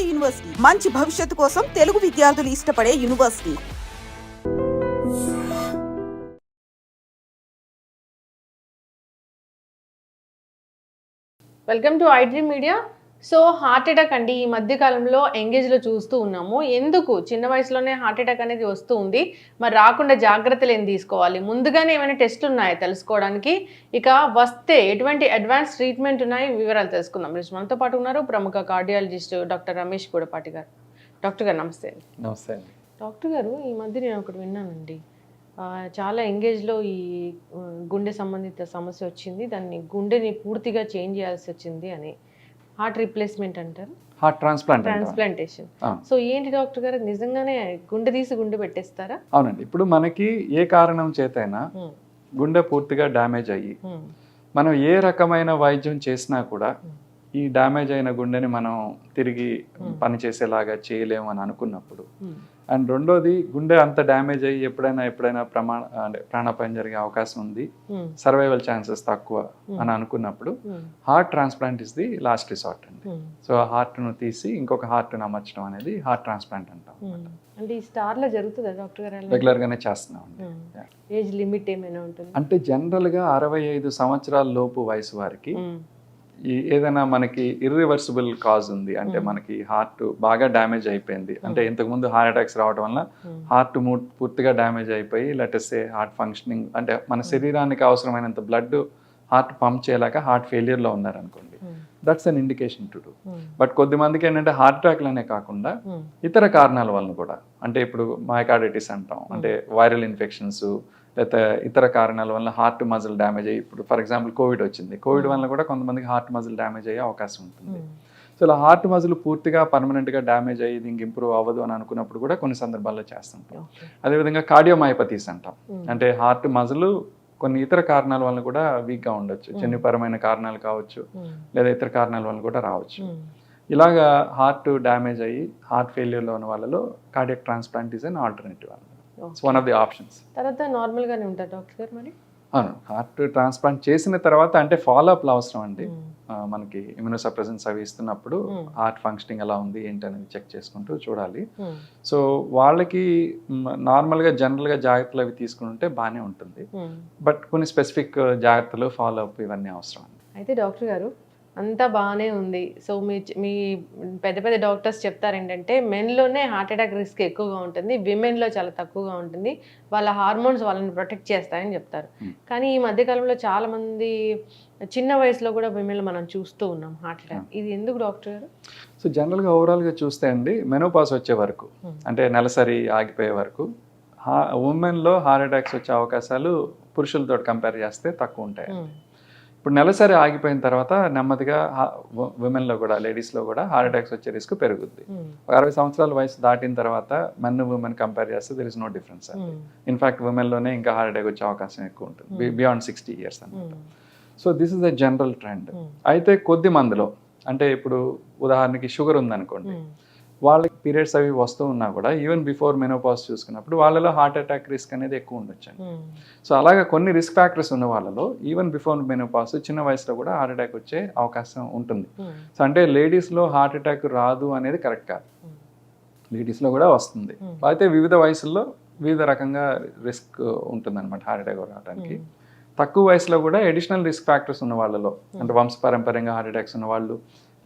Tamil Nadu university. మంచి భవిష్యత్తు కోసం తెలుగు విద్యార్థులు ఇష్టపడే university. Welcome to iDream media so heart attack అండి ఈ మధ్య కాలంలో ఎంగేజ్లో చూస్తూ ఉన్నాము. ఎందుకు? చిన్న వయసులోనే హార్ట్ అటాక్ అనేది వస్తూ ఉంది మరి రాకుండా జాగ్రత్తలు ఏం తీసుకోవాలి? ముందుగానే ఏమైనా టెస్ట్లు ఉన్నాయా తెలుసుకోవడానికి? ఇక వస్తే ఎటువంటి అడ్వాన్స్ ట్రీట్మెంట్ ఉన్నాయి? వివరాలు తెలుసుకుందాం. ఈరోజు మనతో పాటు ఉన్నారు ప్రముఖ కార్డియాలజిస్ట్ డాక్టర్ రమేష్ గూడపాటి గారు. డాక్టర్ గారు నమస్తే నమస్తే అండి. డాక్టర్ గారు ఈ మధ్య నేను ఒకటి విన్నానండి. చాలా ఎంగేజ్లో ఈ గుండె సంబంధిత సమస్య వచ్చింది. దాన్ని గుండెని పూర్తిగా చేంజ్ చేయాల్సి వచ్చింది అని. హార్ట్ రీప్లేస్మెంట్ అంటారు. Heart transplant? ట్రాన్స్ప్లాంటేషన్. సో ఏంటి డాక్టర్ గారు నిజంగానే గుండె తీసి గుండె పెట్టేస్తారా? అవునండి. ఇప్పుడు మనకి ఏ కారణం చేతైనా గుండె పూర్తిగా డ్యామేజ్ అయ్యి మనం ఏ రకమైన వైద్యం చేసినా కూడా. ఈ డ్యామేజ్ అయిన గుండెని మనం తిరిగి పనిచేసేలాగా చేయలేము అని అనుకున్నప్పుడు అండ్ రెండోది గుండె అంత డ్యామేజ్ అయ్యి ఎప్పుడైనా ఎప్పుడైనా ప్రమాణ అంటే ప్రాణాపాయం జరిగే అవకాశం ఉంది. సర్వైవల్ ఛాన్సెస్ తక్కువ అని అనుకున్నప్పుడు heart transplant is the last resort అండి. సో హార్ట్ను తీసి ఇంకొక హార్ట్ను అమర్చడం అనేది హార్ట్ ట్రాన్స్ప్లాంట్ అంటాం. అంటే ఈ స్టార్లో జరుగుతుందా డాక్టర్ గారు? అలా? రెగ్యులర్గానే చేస్తున్నాం. ఏజ్ లిమిట్ ఏమైనా ఉంటుంది? అంటే జనరల్గా అరవై ఐదు సంవత్సరాల లోపు వయసు వారికి ఈ ఏదైనా మనకి ఇర్రివర్సిబుల్ కాజ్ ఉంది అంటే మనకి హార్ట్ బాగా డ్యామేజ్ అయిపోయింది. అంటే ఇంతకుముందు హార్ట్ అటాక్స్ రావడం వల్ల హార్ట్ పూర్తిగా డ్యామేజ్ అయిపోయి లెటెస్సే హార్ట్ ఫంక్షనింగ్ అంటే మన శరీరానికి అవసరమైనంత బ్లడ్ హార్ట్ పంప్ చేయలేక హార్ట్ ఫెయిలియర్లో ఉన్నారనుకోండి that's an indication to do but కొద్ది మందికి ఏంటంటే హార్ట్ అటాక్లనే కాకుండా ఇతర కారణాల వలన కూడా అంటే ఇప్పుడు మైకార్డైటిస్ అంటాం అంటే వైరల్ ఇన్ఫెక్షన్స్ లేకపోతే ఇతర కారణాల వల్ల హార్ట్ మజిల్ డ్యామేజ్ అయ్యి ఇప్పుడు ఫర్ ఎగ్జాంపుల్ కోవిడ్ వచ్చింది. కోవిడ్ వల్ల కూడా కొంతమందికి హార్ట్ మజిల్ డ్యామేజ్ అయ్యే అవకాశం ఉంటుంది. హ్మ్. సో ఇలా హార్ట్ మజిల్ పూర్తిగా పర్మనెంట్గా డ్యామేజ్ అయ్యి ఇంక ఇంప్రూవ్ అవ్వదు అని అనుకున్నప్పుడు కూడా కొన్ని సందర్భాల్లో చేస్తుంటాం. అదేవిధంగా కార్డియోమైపతీస్ అంటాం. Hmm. అంటే హార్ట్ మజిల్ కొన్ని ఇతర కారణాల వల్ల కూడా వీక్గా ఉండొచ్చు. జన్యుపరమైన కారణాలు కావచ్చు లేదా ఇతర కారణాల వల్ల కూడా రావచ్చు. ఇలాగా హార్ట్ డ్యామేజ్ అయ్యి హార్ట్ ఫెయిల్యూర్లో ఉన్న వాళ్ళలో cardiac transplant is an alternative it's one of the options తర్వాత నార్మల్ గానే ఉంటారు డాక్టర్ గారు మరి? అవును. హార్ట్ ట్రాన్స్ప్లాంట్ చేసిన తర్వాత అంటే ఫాలో అప్లు అవసరం అండి. ఆ, మనకి ఇమ్యూనోసప్రెసెన్స్ అవి ఇస్తున్నప్పుడు Hmm. హార్ట్ ఫంక్షనింగ్ ఎలా ఉంది ఏంటి అనేది చెక్ చేసుకుంటూ చూడాలి. సో వాళ్ళకి మ్, నార్మల్గా జనరల్గా జాగ్రత్తలు అవి తీసుకుని ఉంటే బాగానే ఉంటుంది. బట్ కొన్ని స్పెసిఫిక్ జాగ్రత్తలు ఫాలో అప్ ఇవన్నీ అవసరం అండి. అయితే డాక్టర్ గారు అంతా బాగానే ఉంది. సో మీ మీ పెద్ద పెద్ద డాక్టర్స్ చెప్తారు ఏంటంటే మెన్లోనే హార్ట్ అటాక్ రిస్క్ ఎక్కువగా ఉంటుంది. విమెన్లో చాలా తక్కువగా ఉంటుంది. వాళ్ళ హార్మోన్స్ వాళ్ళని ప్రొటెక్ట్ చేస్తాయని చెప్తారు. కానీ ఈ మధ్యకాలంలో చాలా మంది చిన్న వయసులో కూడా విమెన్లో మనం చూస్తూ ఉన్నాం హార్ట్ అటాక్. ఇది ఎందుకు డాక్టర్ గారు? సో జనరల్గా ఓవరాల్గా చూస్తే అండి మెనోపాస్ వచ్చే వరకు. అంటే నెలసరి ఆగిపోయే వరకు హా ఉమెన్లో హార్ట్ అటాక్స్ వచ్చే అవకాశాలు పురుషులతో కంపేర్ చేస్తే తక్కువ ఉంటాయి. ఇప్పుడు నెలసరి ఆగిపోయిన తర్వాత నెమ్మదిగా ఉమెన్లో కూడా లేడీస్లో కూడా హార్ట్ అటాక్స్ వచ్చే రిస్క్ పెరుగుద్ది Hmm. ఒక అరవై సంవత్సరాల వయసు దాటిన తర్వాత మెన్ ఉమెన్ కంపేర్ చేస్తే there is no difference Hmm. In fact ఉమెన్లోనే ఇంకా హార్ట్ అటాక్ వచ్చే అవకాశం ఎక్కువ ఉంటుంది బియాండ్ సిక్స్టీ ఇయర్స్ అన్నమాట Hmm. So this is the general trend Hmm. అయితే కొద్ది మందిలో అంటే ఇప్పుడు ఉదాహరణకి షుగర్ ఉందనుకోండి Hmm. వాళ్ళకి పీరియడ్స్ అవి వస్తూ ఉన్నా కూడా ఈవెన్ బిఫోర్ మెనోపాస్ చూసుకున్నప్పుడు వాళ్ళలో హార్ట్ అటాక్ రిస్క్ అనేది ఎక్కువ ఉండొచ్చు Hmm. సో అలాగా కొన్ని రిస్క్ ఫ్యాక్టర్స్ ఉన్న వాళ్ళలో ఈవెన్ బిఫోర్ మెనోపాస్ చిన్న వయసులో కూడా హార్ట్ అటాక్ వచ్చే అవకాశం ఉంటుంది Hmm. సో అంటే లేడీస్లో హార్ట్ అటాక్ రాదు అనేది కరెక్ట్ కాదు Hmm. లేడీస్లో కూడా వస్తుంది Hmm. అయితే వివిధ వయసుల్లో వివిధ రకంగా రిస్క్ ఉంటుందన్నమాట హార్ట్ అటాక్ రావడానికి Hmm. తక్కువ వయసులో కూడా ఎడిషనల్ రిస్క్ ఫ్యాక్టర్స్ ఉన్న వాళ్ళలో అంటే వంశపారంపర్యంగా హార్ట్ అటాక్స్ ఉన్న వాళ్ళు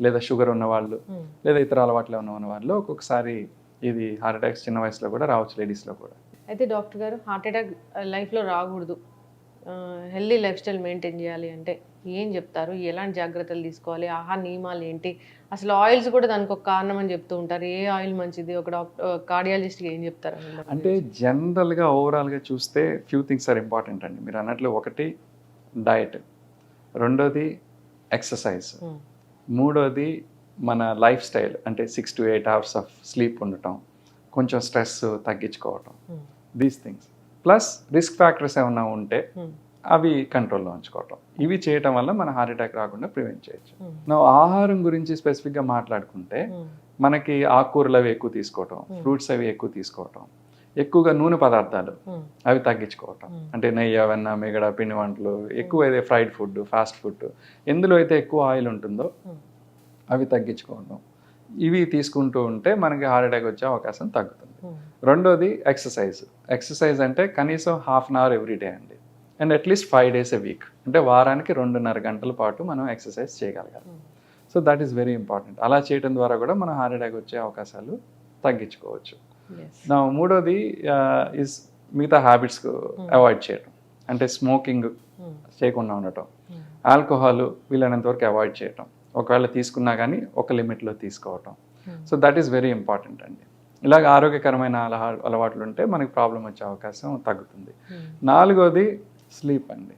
లేదా షుగర్ ఉన్న వాళ్ళు Hmm. లేదా ఇతర అలవాట్లు ఉన్న వాళ్ళు ఒక్కొక్కసారి ఇది హార్ట్ అటాక్స్ చిన్న వయసులో కూడా రావచ్చు లేడీస్లో కూడా. అయితే డాక్టర్ గారు హార్ట్ అటాక్ లైఫ్లో రాకూడదు. హెల్దీ లైఫ్ స్టైల్ మెయింటైన్ చేయాలి అంటే ఏం చెప్తారు? ఎలాంటి జాగ్రత్తలు తీసుకోవాలి? ఆహార నియమాలు ఏంటి? అసలు ఆయిల్స్ కూడా దానికి ఒక కారణం అని చెప్తూ ఉంటారు. ఏ ఆయిల్ మంచిది? ఒక డాక్టర్ కార్డియాలజిస్ట్కి ఏం చెప్తారు అంటే జనరల్గా ఓవరాల్గా చూస్తే ఫ్యూ థింగ్స్ ఆర్ ఇంపార్టెంట్ అండి. మీరు అన్నట్లు ఒకటి డయట్ రెండోది ఎక్సర్సైజ్? Hmm. మూడోది మన లైఫ్ స్టైల్ అంటే six to eight hours of sleep ఉండటం కొంచెం స్ట్రెస్ తగ్గించుకోవటం Hmm. These things plus risk factors ఏమైనా ఉంటే Hmm. అవి కంట్రోల్లో ఉంచుకోవటం ఇవి చేయటం వల్ల మన హార్ట్ అటాక్ రాకుండా ప్రివెంట్ చేయొచ్చు Hmm. నా ఆహారం గురించి స్పెసిఫిక్గా మాట్లాడుకుంటే Hmm. మనకి ఆకుకూరలు అవి ఎక్కువ తీసుకోవటం ఫ్రూట్స్ అవి ఎక్కువ తీసుకోవటం ఎక్కువగా నూనె పదార్థాలు. అవి తగ్గించుకోవటం. అంటే నెయ్యి అవన్న మిగడ పిండి వంటలు ఎక్కువ అయితే ఫ్రైడ్ ఫుడ్ ఫాస్ట్ ఫుడ్ ఎందులో అయితే ఎక్కువ ఆయిల్ ఉంటుందో. అవి తగ్గించుకోవడం ఇవి తీసుకుంటూ ఉంటే మనకి హార్ట్ అటాక్ వచ్చే అవకాశం తగ్గుతుంది. రెండోది ఎక్సర్సైజ్. ఎక్సర్సైజ్ అంటే కనీసం half an hour every day అండి. And at least five days a week. అంటే వారానికి రెండున్నర గంటల పాటు మనం ఎక్సర్సైజ్ చేయగలగాలి. So that is very important. అలా చేయడం ద్వారా కూడా మనం హార్ట్ అటాక్ వచ్చే అవకాశాలు తగ్గించుకోవచ్చు. నా మూడోది ఇస్ మిగతా హ్యాబిట్స్ అవాయిడ్ చేయడం. అంటే స్మోకింగ్ చేయకుండా ఉండటం. ఆల్కహాల్ వీలైనంత వరకు అవాయిడ్ చేయటం. ఒకవేళ తీసుకున్నా కానీ ఒక లిమిట్లో తీసుకోవటం. So that is very important అండి. ఇలాగ ఆరోగ్యకరమైన అలహా అలవాట్లు ఉంటే మనకి ప్రాబ్లం వచ్చే అవకాశం తగ్గుతుంది. నాలుగోది స్లీప్ అండి.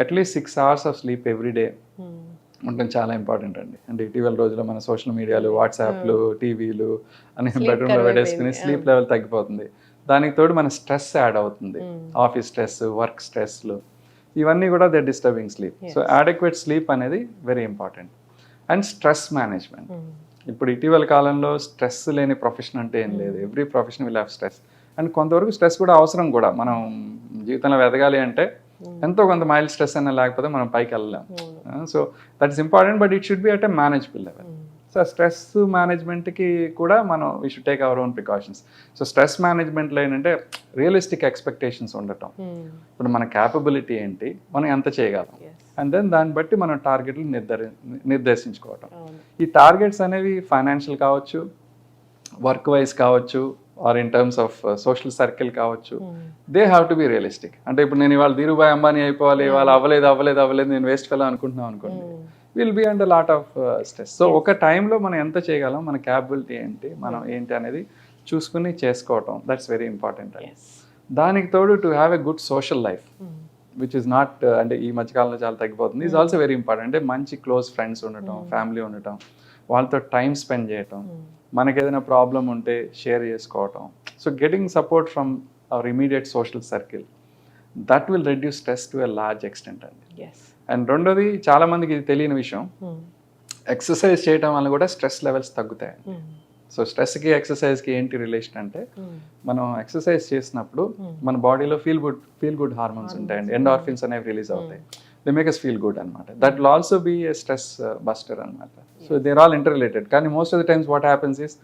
At least six hours of sleep every day ఉండడం చాలా ఇంపార్టెంట్ అండి. అంటే ఇటీవల రోజుల్లో మన సోషల్ మీడియాలు వాట్సాప్లు టీవీలు అని బెడ్రూమ్లో పెట్టేసుకుని. స్లీప్ లెవెల్ తగ్గిపోతుంది. దానికి తోడు మన స్ట్రెస్ యాడ్ అవుతుంది. ఆఫీస్ స్ట్రెస్ వర్క్ స్ట్రెస్లు ఇవన్నీ కూడా they disturbing sleep. So adequate sleep అనేది very important. And stress management. ఇప్పుడు ఇటీవల కాలంలో స్ట్రెస్ లేని ప్రొఫెషన్ అంటే ఏం లేదు. Every profession will have stress. And కొంతవరకు స్ట్రెస్ కూడా అవసరం కూడా. మనం జీవితంలో ఎదగాలి అంటే ఎంతో కొంత మైల్డ్ స్ట్రెస్ అయినా లేకపోతే మనం పైకి వెళ్ళలేం. So that is important but it should be at a manageable level so stress మేనేజ్మెంట్కి కూడా మనం we should take our own precautions so stress మేనేజ్మెంట్లో ఏంటంటే రియలిస్టిక్ ఎక్స్పెక్టేషన్స్ ఉండటం. ఇప్పుడు మన క్యాపబిలిటీ ఏంటి మనం ఎంత చేయగలం? అండ్ దెన్ దాన్ని బట్టి మనం టార్గెట్లు నిర్ధారి నిర్దేశించుకోవటం. ఈ టార్గెట్స్ అనేవి ఫైనాన్షియల్ కావచ్చు వర్క్ వైజ్ కావచ్చు or in terms of social circle కావచ్చు. They have to be realistic అంటే ఇప్పుడు నేను ఇవాళ ధీరుభాయ్ అంబానీ అయిపోవాలి ఇవాళ అవ్వలేదు అవ్వలేదు అవ్వలేదు నేను వేస్ట్ ఫెలో అనుకుంటున్నాం అనుకోండి. Will be under lot of stress so uh, ఒక టైంలో మనం ఎంత చేయగలం? మన క్యాపబిలిటీ ఏంటి? మనం ఏంటి అనేది చూసుకుని చేసుకోవటం. దట్స్ వెరీ ఇంపార్టెంట్ అండి దానికి తోడు to have a good social life which is not uh, అంటే ఈ మధ్యకాలంలో చాలా తగ్గిపోతుంది. ఈజ్ ఆల్సో వెరీ ఇంపార్టెంట్ అంటే మంచి క్లోజ్ ఫ్రెండ్స్ ఉండటం ఫ్యామిలీ ఉండటం వాళ్ళతో టైం స్పెండ్ చేయటం. మనకి ఏదైనా ప్రాబ్లం ఉంటే షేర్ చేసుకోవటం. So getting support from our immediate social circle that will reduce stress to a large extent అండి. అండ్ రెండోది చాలా మందికి ఇది తెలియని విషయం. ఎక్సర్సైజ్ చేయడం వల్ల కూడా స్ట్రెస్ లెవెల్స్ తగ్గుతాయి సో స్ట్రెస్కి ఎక్సర్సైజ్కి ఏంటి రిలేషన్ అంటే మనం ఎక్సర్సైజ్ చేసినప్పుడు మన బాడీలో feel good feel good hormones ఉంటాయండి. ఎండార్ఫిన్స్ అనేవి రిలీజ్ అవుతాయి. They make us feel good అనమాట that will also be a stress buster అనమాట so they're all interrelated కానీ most of the times what happens is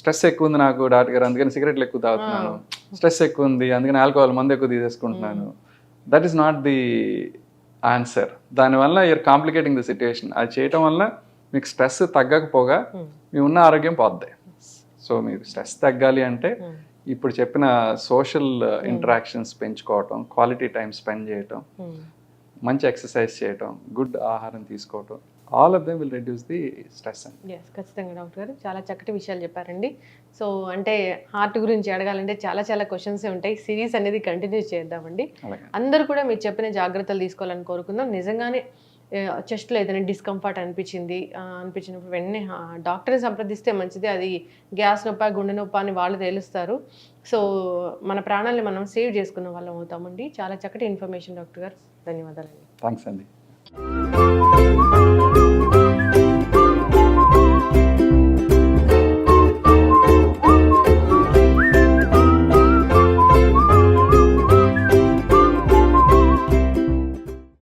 stress ఎక్కువ ఉంది నాకు doctor గారు అందుకని సిగరెట్లు ఎక్కువ తాగుతున్నాను. స్ట్రెస్ ఎక్కువ ఉంది అందుకని ఆల్కహాల్ మందు ఎక్కువ తీసేసుకుంటున్నాను. That is not the answer దానివల్ల యూర్ కాంప్లికేటింగ్ ద సిచ్యువేషన్ అది చేయటం వల్ల మీకు స్ట్రెస్ తగ్గకపోగా మీ ఉన్న ఆరోగ్యం పోద్ది. సో మీరు స్ట్రెస్ తగ్గాలి అంటే ఇప్పుడు చెప్పిన సోషల్ ఇంటరాక్షన్స్ పెంచుకోవటం క్వాలిటీ టైం స్పెండ్ చేయటం మంచి ఎక్సర్సైజ్ చేయటం గుడ్ ఆహారం తీసుకోవటం all of them will reduce the stress అండి. ఎస్ ఖచ్చితంగా డాక్టర్ గారు. చాలా చక్కటి విషయాలు చెప్పారండి. సో అంటే హార్ట్ గురించి అడగాలంటే చాలా చాలా క్వశ్చన్స్ ఉంటాయి. సిరీస్ అనేది కంటిన్యూ చేద్దామండి. అందరూ కూడా మీరు చెప్పిన జాగ్రత్తలు తీసుకోవాలని కోరుకుందాం. నిజంగానే చెస్ట్లో ఏదైనా డిస్కంఫర్ట్ అనిపించింది అనిపించినప్పుడు వెంటనే డాక్టర్ని సంప్రదిస్తే మంచిది. అది గ్యాస్ నొప్ప గుండె నొప్ప అని వాళ్ళు తేలుస్తారు. సో మన ప్రాణాలని మనం సేవ్ చేసుకున్న వాళ్ళం అవుతామండి. చాలా చక్కటి ఇన్ఫర్మేషన్ డాక్టర్ గారు. ధన్యవాదాలండి థ్యాంక్స్ అండి